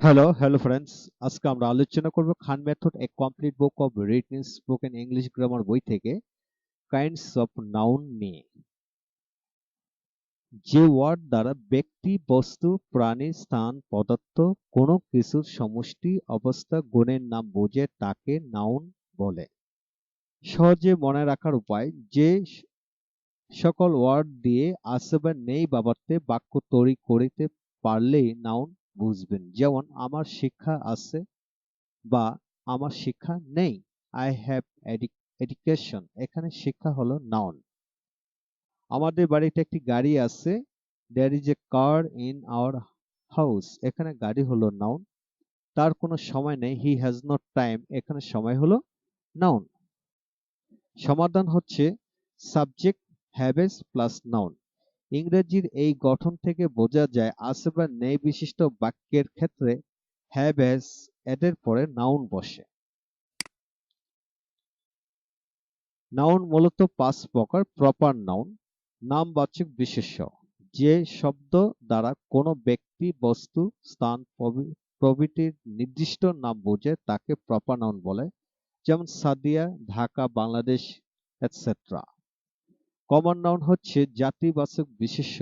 Hello hello friends আজকে আমরা আলোচনা করব Khan method a complete book of written spoken English grammar বই থেকে কাইন্ডস অফ নাউন নিয়ে। যে ওয়ার্ড দ্বারা ব্যক্তি, বস্তু, প্রাণী, স্থান, পদার্থ কোনো কিছুর সমষ্টি, অবস্থা, গুণের নাম বোঝে তাকে নাউন বলে। সহজে মনে রাখার উপায়, যে সকল ওয়ার্ড দিয়ে আছে বা নেই বাবাতে বাক্য তৈরি করিতে পারলেই নাউন বুঝবেন। যেমন, আমার শিক্ষা আছে বা আমার শিক্ষা নেই। আই হ্যাভ এডুকেশন এখানে শিক্ষা হলো নাউন আমাদের বাড়িতে একটি গাড়ি আছে। There is a car in our house এখানে গাড়ি হলো নাউন তার কোনো সময় নেই। হি হ্যাজ নট টাইম এখানে সময় হলো নাউন সমাধান হচ্ছে সাবজেক্ট হ্যাভেস প্লাস নাউন ইংরেজির এই গঠন থেকে বোঝা যায় আছে বা নেই বিশিষ্ট বাক্যের ক্ষেত্রে হ্যাভ হ্যাজ এদের পরে নাউন বসে। নাউন মূলত পাঁচ প্রকার, প্রপার নাউন, নামবাচক বিশেষ্য, যে শব্দ দ্বারা কোনো ব্যক্তি, বস্তু, স্থান প্রভৃতির নির্দিষ্ট নাম বোঝে তাকে প্রপার নাউন বলে, যেমন Sadia, Dhaka, Bangladesh, etcetera. Common noun হচ্ছে জাতিবাচক বিশেষ্য,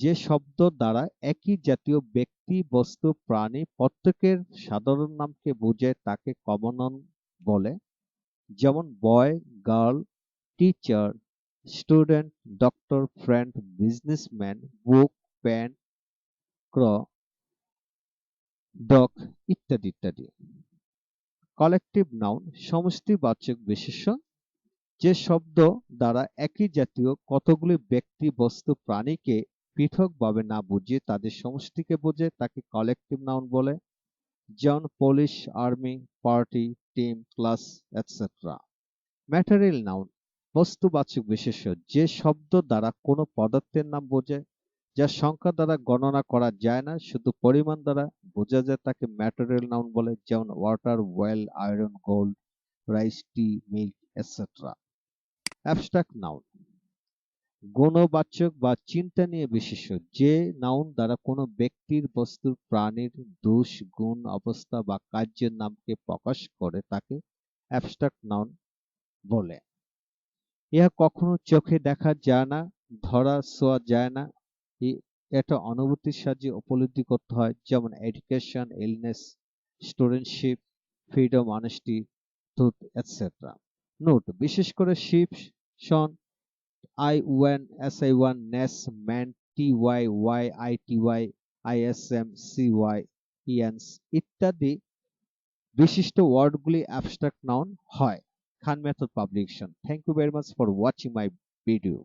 যে শব্দ দ্বারা একই জাতীয় ব্যক্তি, বস্তু, প্রাণী প্রত্যেকের সাধারণ নামকে বোঝায় তাকে কমন নাউন বলে। যেমন boy girl teacher student doctor friend businessman book pen ক্র dog ইত্যাদি ইত্যাদি। কালেকটিভ নাউন সমষ্টিবাচক বিশেষ্য যে শব্দ দ্বারা একই জাতীয় কতগুলি ব্যক্তি, বস্তু, প্রাণীকে পৃথকভাবে না বুঝিয়ে তাদের সমষ্টিকে বোঝে, তাকে কালেকটিভ নাউন বলে। যেমন police army party team class etcetera material noun বস্তুবাচক বিশেষ্য যে শব্দ দ্বারা কোনো পদার্থের নাম বোঝে, যা সংখ্যা দ্বারা গণনা করা যায় না, শুধু পরিমাণ দ্বারা বোঝা যায়, তাকে ম্যাটেরিয়াল নাউন বলে, যেমন water oil iron gold rice tea milk etcetera abstract noun গুণবাচক বা চিন্তা নিয়ে বিশেষ্য যে নাউন দ্বারা কোনো ব্যক্তির বস্তুর প্রাণীর দোষ, গুণ, অবস্থা বা কার্যের নামকে প্রকাশ করে তাকে অ্যাবস্ট্রাক্ট নাউন বলে। ইহা কখনো চোখে দেখা যায় না, ধরা ছোঁয়া যায় না। এটা অনুভূতির সাহায্যে উপলব্ধি করতে হয়, যেমন education illness studentship freedom honesty truth etcetera note, বিশেষ করে ship sion, I one, S I one, ness, man, T Y Y, I T Y, I S M, C Y ence ইত্যাদি বিশিষ্ট ওয়ার্ডগুলি অ্যাবস্ট্রাক্ট নাউন হয়। Khan method publication. Thank you very much for watching my video